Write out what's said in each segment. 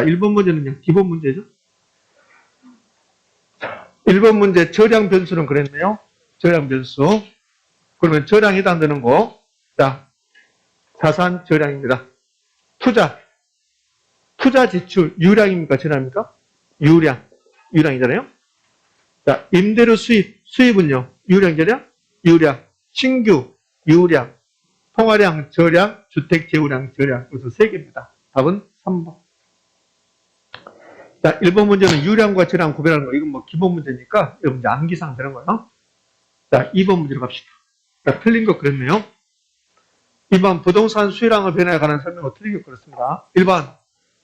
자, 1번 문제는 그냥 기본 문제죠. 1번 문제 저량 변수는 그랬네요. 저량 변수. 그러면 저량이 해당되는 거. 자, 자산 저량입니다. 투자. 투자 지출 유량입니까? 저량입니까? 유량. 유량이잖아요. 자, 임대료 수입. 수입은요. 유량, 저량? 유량. 신규, 유량. 통화량, 저량, 주택 제휴량, 저량. 그래서 세 개입니다. 답은 3번. 자, 1번 문제는 유량과 저량 구별하는 거. 이건 뭐 기본 문제니까, 문제 암기상 되는 거예요. 자, 2번 문제로 갑시다. 자, 틀린 거 그랬네요. 2번 부동산 수요량을 변화에 관한 설명을 틀리게 그렇습니다. 1번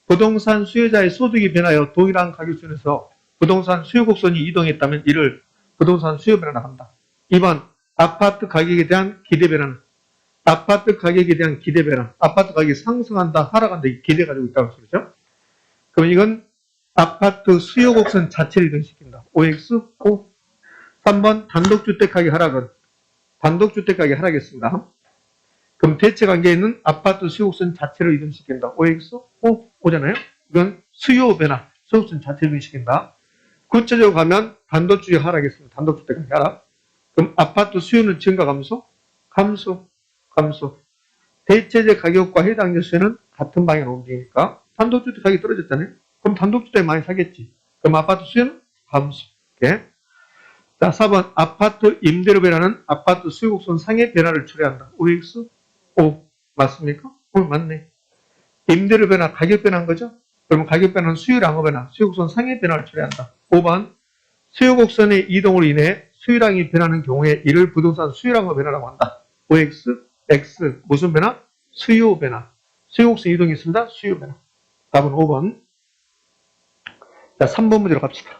부동산 수요자의 소득이 변하여 동일한 가격순에서 부동산 수요 곡선이 이동했다면 이를 부동산 수요 변화라 한다. 2번 아파트 가격에 대한 기대 변화는 아파트 가격에 대한 기대 변화. 아파트 가격이 상승한다, 하락한다, 이 기대 가지고 있다고 소리죠. 그럼 이건 아파트 수요 곡선 자체를 이동시킨다. OX, O. 3번 단독주택 가격 하락은 단독주택 가격 하락했습니다. 그럼 대체 관계에 있는 아파트 수요 곡선 자체를 이동시킨다. OX, O, O잖아요. 이건 수요 변화, 수요 곡선 자체를 이동시킨다. 구체적으로 가면 단독주택 하락했습니다. 단독주택 가격 하락. 그럼 아파트 수요는 증가 감소? 감소, 감소. 대체재 가격과 해당 열수는 같은 방향으로 움직이니까 단독주택 가격이 떨어졌잖아요. 단독주택 많이 사겠지. 그럼 아파트 수요는 감소. 이렇게. 자, 4번 아파트 임대료 변화는 아파트 수요곡선 상의 변화를 초래한다. OX, O 맞습니까? 오 맞네. 임대료 변화, 가격 변화한 거죠? 그러면 가격 변화는 수요량 변화, 수요곡선 상의 변화를 초래한다. 5번 수요곡선의 이동으로 인해 수요량이 변하는 경우에 이를 부동산 수요량의 변화라고 한다. OX, X 무슨 변화? 수요 변화. 수요곡선 이동이 있습니다. 수요 변화. 답은 5번. 자, 3번 문제로 갑시다.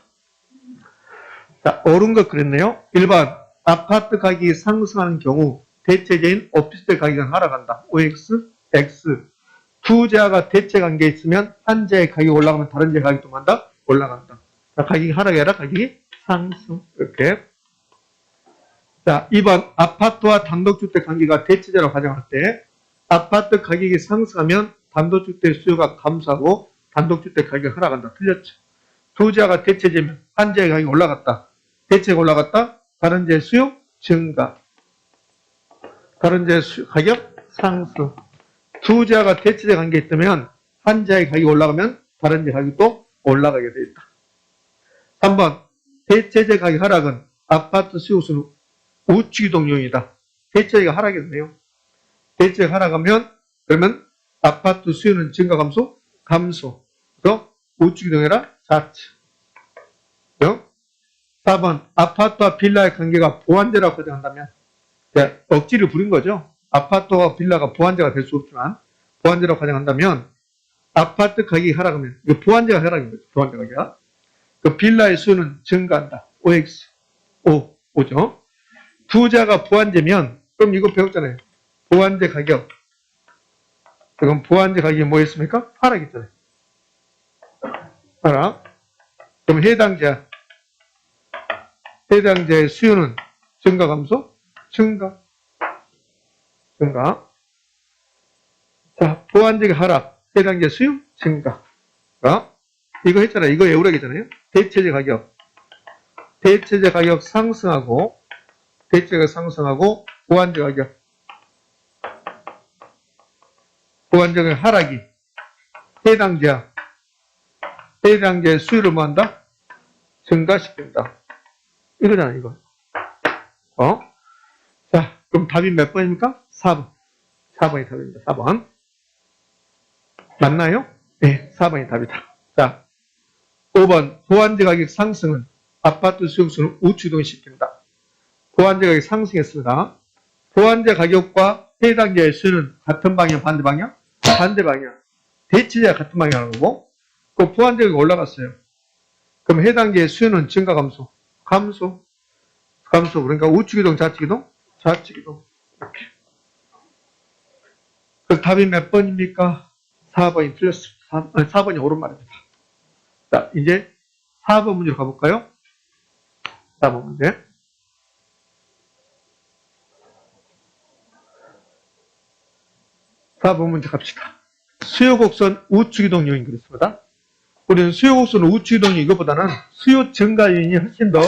자, 것 그랬네요. 1번 아파트 가격이 상승하는 경우 대체제인 오피스텔 가격은 하락한다. OX, X. 두 재화가 대체 관계에 있으면 한 재의 가격이 올라가면 다른 재의 가격도 만다 올라간다. 자, 가격이 하락이 아니라 가격이 상승. 이렇게. 자, 2번 아파트와 단독주택 관계가 대체제로 가정할 때 아파트 가격이 상승하면 단독주택 수요가 감소하고 단독주택 가격이 하락한다. 틀렸죠. 대체제면 한 재의 가격이 올라갔다. 대체가 올라갔다. 다른 재의 수요 증가. 다른 재 가격 상승. 두 재가 대체재 관계에 있다면 한 재의 가격이 올라가면 다른 재 가격도 올라가게 되어 있다. 3번 대체재 가격 하락은 아파트 수요수는 우측이동 요인이다. 대체재가 하락했네요. 대체재가 하락하면 그러면 아파트 수요는 증가 감소? 감소. 그래서 우측 이동이라 좌측. 4번 아파트와 빌라의 관계가 보완제라고 가정한다면 네, 억지를 부린 거죠. 아파트와 빌라가 보완제가 될 수 없지만 보완제라고 가정한다면 아파트 가격이 하락하면 이거 보완제가 하락인 거죠. 보완제 가격. 그 빌라의 수는 증가한다. OX, O, O죠. 부자가 보완제면 그럼 이거 배웠잖아요. 보완제 가격. 그럼 보완제 가격이 뭐였습니까? 하락했잖아요. 하락. 그럼 해당자 해당자의 수요는 증가 감소? 증가. 증가. 자, 보완적인 하락. 해당자 수요? 증가. 자, 이거 했잖아요. 이거 외우라기잖아요. 대체재 가격. 대체재 가격 상승하고, 대체가 상승하고, 보완적 가격. 보완적인 하락이. 해당자. 해당자의 수요를 뭐 한다? 증가시킨다. 이거잖아, 이거. 어? 자, 그럼 답이 몇 번입니까? 4번. 4번이 답입니다. 4번. 맞나요? 네, 4번이 답이다. 자, 5번. 보완제 가격 상승은 아파트 수용수는 우추동 시킨다. 보완제 가격 상승했습니다. 보완제 가격과 해당자의 수는 같은 방향, 반대 방향? 반대 방향. 대치제가 같은 방향 하는 거고, 그 보완제 가격이 올라갔어요. 그럼 해당자의 수는 증가 감소? 감소. 감소. 그러니까 우측 이동, 좌측 이동? 좌측 이동. 이렇게. 그 답이 몇 번입니까? 4번이 틀렸습니다. 4, 아니, 4번이 옳은 말입니다. 자, 이제 4번 문제로 가볼까요? 4번 문제. 사번 문제 갑시다. 수요 곡선 우측 이동 요인 그랬습니다. 우리는 수요 곡선은 우측 이동이 이것보다는 수요 증가 요인이 훨씬 더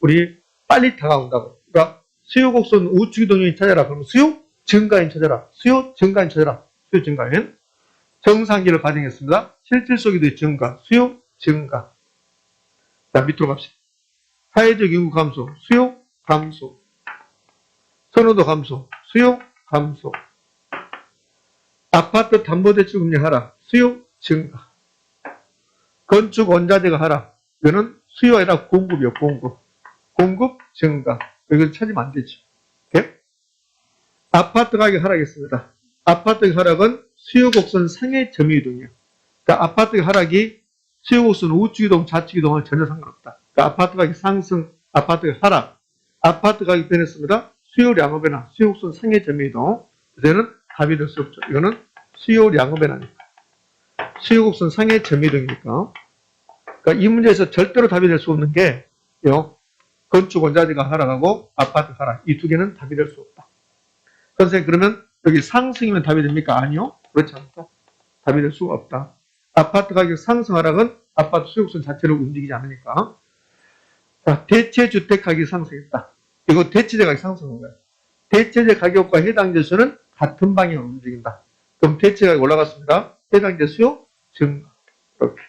우리 빨리 다가온다고. 그러니까 수요 곡선 우측 이동 요인 찾아라. 그러면 수요 증가인 찾아라. 수요 증가인 찾아라. 수요 증가인. 정상기를 가정했습니다. 실질 속에도 증가, 수요 증가. 자, 밑으로 갑시다. 사회적 인구 감소, 수요 감소. 선호도 감소, 수요 감소. 아파트 담보대출 금리 하락, 수요 증가. 건축 원자재가 하락. 이거는 수요가 아니라 공급이요, 공급. 공급 증가. 이걸 찾으면 안 되지. 오케이? 아파트 가격 하락했습니다. 아파트 하락은 수요 곡선 상해 점유 이동이에요. 그러니까 아파트 하락이 수요 곡선 우측 이동, 좌측 이동은 전혀 상관없다. 그러니까 아파트 가격 상승, 아파트 하락, 아파트 가격 변했습니다. 수요량의 변화, 수요 곡선 상해 점유 이동. 이제는 답이 될 수 없죠. 이거는 수요량의 변화니까. 수요 곡선 상해 점유이동이니까. 그러니까 이 문제에서 절대로 답이 될 수 없는 게, 요, 건축 원자재가 하락하고 아파트 하락. 이 두 개는 답이 될 수 없다. 선생님, 그러면 여기 상승이면 답이 됩니까? 아니요. 그렇지 않다. 답이 될 수가 없다. 아파트 가격 상승 하락은 아파트 수요곡선 자체를 움직이지 않으니까. 자, 대체 주택 가격이 상승했다. 이거 대체재 가격 상승한 거예요. 대체재 가격과 해당 지수는 같은 방향으로 움직인다. 그럼 대체 가격 올라갔습니다. 해당 지수 증가. 이렇게.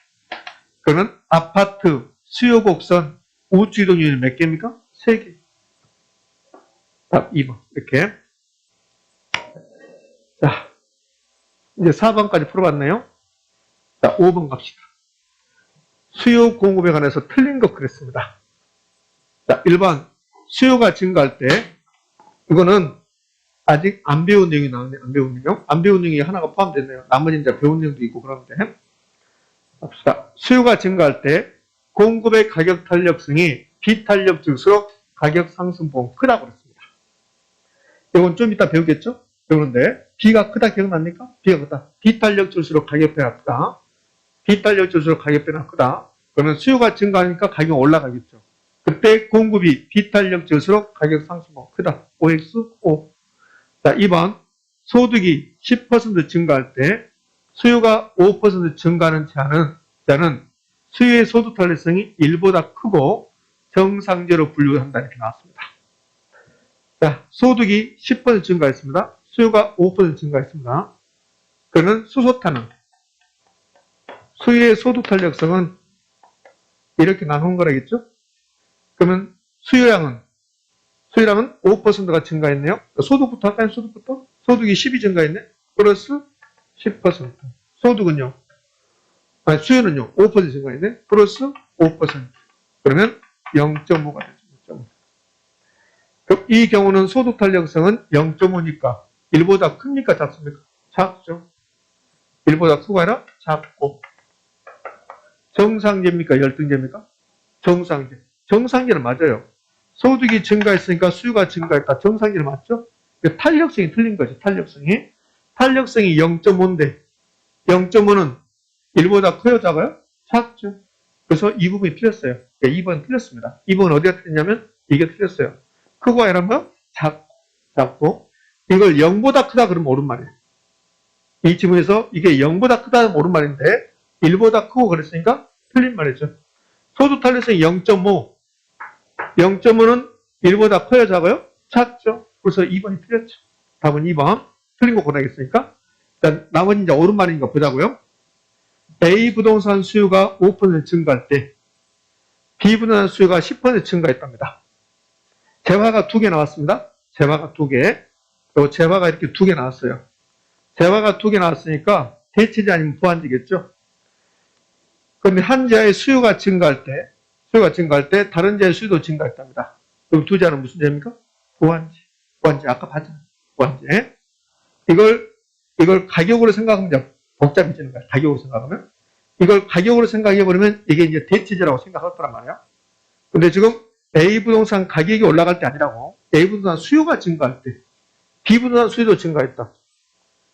그러면 아파트 수요 곡선 우측 이동 요인이 몇 개입니까? 세 개. 답 2번. 이렇게. 자, 이제 4번까지 풀어봤네요. 자, 5번 갑시다. 수요 공급에 관해서 틀린 것 그랬습니다. 자, 1번. 수요가 증가할 때, 이거는 아직 안 배운 내용이 나오네, 안 배운 내용. 안 배운 내용이 하나가 포함됐네요. 나머지 이제 배운 내용도 있고 그런데. 봅시다. 수요가 증가할 때, 공급의 가격 탄력성이 비탄력질수록 가격 상승폭은 크다고 그랬습니다. 이건 좀 이따 배우겠죠? 그런데 B가 크다 기억납니까? B가 크다. 비탄력질수록 가격 변화 크다. 비탄력질수록 가격 변화 크다. 그러면 수요가 증가하니까 가격이 올라가겠죠. 그때 공급이 비탄력질수록 가격 상승폭 크다. OX, O. 자, 2번. 소득이 10% 증가할 때 수요가 5% 증가하는 제한은, 제한은 수요의 소득 탄력성이 1보다 크고 정상제로 분류한다 이렇게 나왔습니다. 자, 소득이 10% 증가했습니다. 수요가 5% 증가했습니다. 그러면 수소탄은 수요의 소득 탄력성은 이렇게 나눈 거라겠죠? 그러면 수요량은 수요량은 5%가 증가했네요. 소득부터 할까요? 소득부터? 소득이 10이 증가했네. 플러스 10%. 소득은요? 아니, 수요는요? 5% 증가했네. 플러스 5%. 그러면 0.5가 되죠. 0.5. 그럼 이 경우는 소득 탄력성은 0.5니까 1보다 큽니까? 작습니까? 작죠. 1보다 크고 아니라 작고. 정상제입니까? 열등제입니까? 정상제. 정상제는 맞아요. 소득이 증가했으니까 수요가 증가했다. 정상제는 맞죠? 그 탄력성이 틀린 거죠. 탄력성이. 탄력성이 0.5인데 0.5는 1보다 커요? 작아요? 작죠. 그래서 이 부분이 틀렸어요. 그러니까 2번 틀렸습니다. 2번 어디가 틀렸냐면 이게 틀렸어요. 크고 아니라 뭐? 작고. 작고. 이걸 0보다 크다 그러면 옳은 말이에요. 이 지문에서 이게 0보다 크다는 옳은 말인데 1보다 크고 그랬으니까 틀린 말이죠. 소득 탄력성이 0.5. 0.5는 1보다 커요, 작아요? 작죠. 그래서 2번이 틀렸죠. 답은 2번. 틀린 거 고르겠으니까. 일단 나머지 이제 옳은 말인가 보자고요. A 부동산 수요가 5% 증가할 때 B 부동산 수요가 10% 증가했답니다. 재화가 두 개 나왔습니다. 재화가 두 개. 그리고 재화가 이렇게 두 개 나왔어요. 재화가 두 개 나왔으니까 대체제 아니면 보완제겠죠. 그런데 한 재화의 수요가 증가할 때, 수요가 증가할 때 다른 재화의 수요도 증가했답니다. 그럼 두 재화는 무슨 재입니까? 보완제. 보완제. 아까 봤잖아요. 보완제. 이걸, 이걸 가격으로 생각하면 복잡해지는 거야. 가격으로 생각하면. 이걸 가격으로 생각해 버리면 이게 이제 대체제라고 생각할 거란 말이야. 근데 지금 A 부동산 가격이 올라갈 때 아니라고. A 부동산 수요가 증가할 때. B 부동산 수요도 증가했다.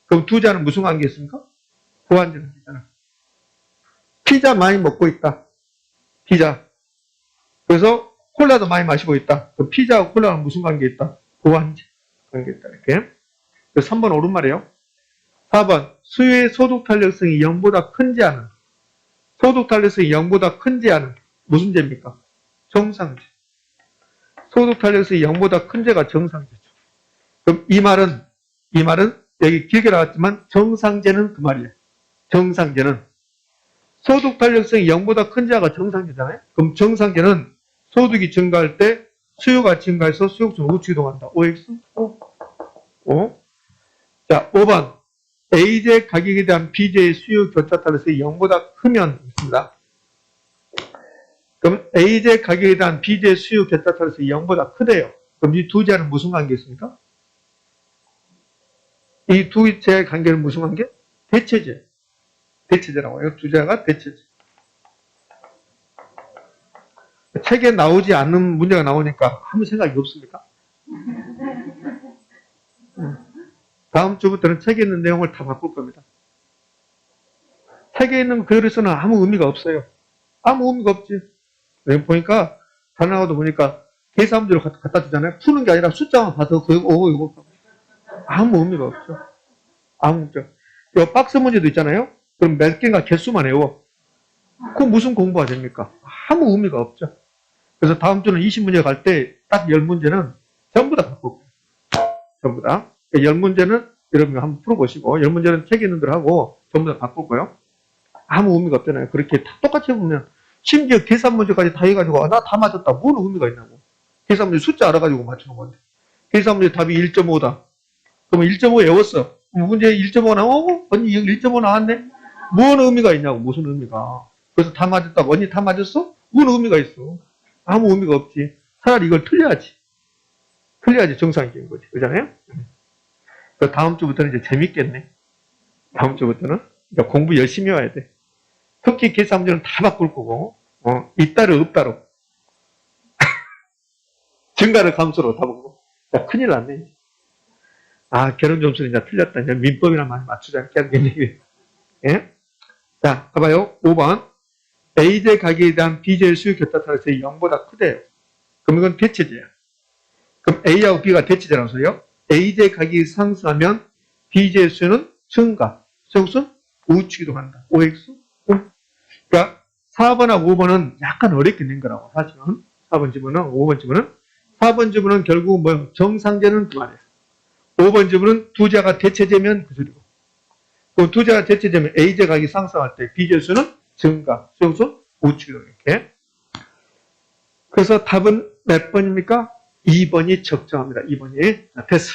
그럼 두 자는 무슨 관계 있습니까? 보완제는 있잖아. 피자 많이 먹고 있다. 피자. 그래서 콜라도 많이 마시고 있다. 그럼 피자와 콜라는 무슨 관계 있다? 보완제 관계 있다. 이렇게. 그래서 3번 옳은 말이에요. 4번 수요의 소득 탄력성이 0보다 큰 제한은 소득 탄력성이 0보다 큰 제하는 무슨 제입니까? 정상제. 소득 탄력성이 0보다 큰 제가 정상제죠. 그럼 이 말은, 이 말은 여기 길게 나왔지만 정상제는 그 말이에요. 정상제는 소득 탄력성이 0보다 큰 제가 정상제잖아요. 그럼 정상제는 소득이 증가할 때 수요가 증가해서 수요층 우측 이동한다. OX? O? O? 자, 5번. A제 가격에 대한 B제의 수요 교차 탄력성이 0보다 크면 있습니다. 그럼 A제 가격에 대한 B제의 수요 교차 탄력성이 0보다 크대요. 그럼 이 두 제는 무슨 관계 있습니까? 이 두 제의 관계는 무슨 관계? 대체제. 대체제라고 해요. 두 제가 대체제. 책에 나오지 않는 문제가 나오니까 아무 생각이 없습니까? 음. 다음 주부터는 책에 있는 내용을 다 바꿀 겁니다. 책에 있는 글에서는 아무 의미가 없어요. 아무 의미가 없지. 보니까, 단어가도 보니까 계산문제로 갖다, 주잖아요. 푸는 게 아니라 숫자만 봐도 그, 오, 이거. 아무 의미가 없죠. 아무 없죠. 이 박스 문제도 있잖아요. 그럼 몇 개인가 개수만 외워. 그럼 무슨 공부가 됩니까? 아무 의미가 없죠. 그래서 다음 주는 20문제 갈 때 딱 10문제는 전부 다 바꾸고. 전부 다. 10문제는 여러분 한번 풀어보시고, 10문제는 책 있는 대로 하고, 전부 다 바꾸고요. 아무 의미가 없잖아요. 그렇게 다 똑같이 해보면, 심지어 계산 문제까지 다 해가지고, 아, 나 다 맞았다. 뭔 의미가 있냐고. 계산 문제 숫자 알아가지고 맞추는 건데. 계산 문제 답이 1.5다. 그러면 1.5 외웠어. 문제 1.5 나오고, 언니 1.5 나왔네? 뭔 의미가 있냐고, 무슨 의미가. 그래서 다 맞았다고, 언니 다 맞았어? 뭔 의미가 있어? 아무 의미가 없지. 차라리 이걸 틀려야지. 틀려야지 정상적인 거지. 그잖아요? 그 다음 주부터는 이제 재밌겠네. 다음 주부터는. 그러니까 공부 열심히 해야 돼. 특히 계산 문제는 다 바꿀 거고, 어, 있다를 없다로. 증가를 감소로 다 보고. 야, 큰일 났네. 아, 결혼 점수는 이제 틀렸다. 이제 민법이나 많이 맞추지 않겠니? 예? 자, 봐봐요. 5번. A제 가격에 대한 B제의 수요 교차 탄력성이 0보다 크대요. 그럼 이건 대체제야. 그럼 A하고 B가 대체제라는 소리요. A제 가격이 상승하면 B제의 수요는 증가. 수요는 우측 이동한다. OX? 오. 그러니까 4번하고 5번은 약간 어렵게 낸 거라고. 사실은 4번 지문은 5번 지문은 4번 지문은 결국 뭐 정상제는 그 말이에요. 5번 지문은 두 자가 대체제면 그 소리고. 그럼 두 자가 대체제면 A제 가격이 상승할 때 B제 수는 증가, 수용수 우측으로 이렇게. 그래서 답은 몇 번입니까? 2번이 적정합니다. 2번이. 자, 됐어.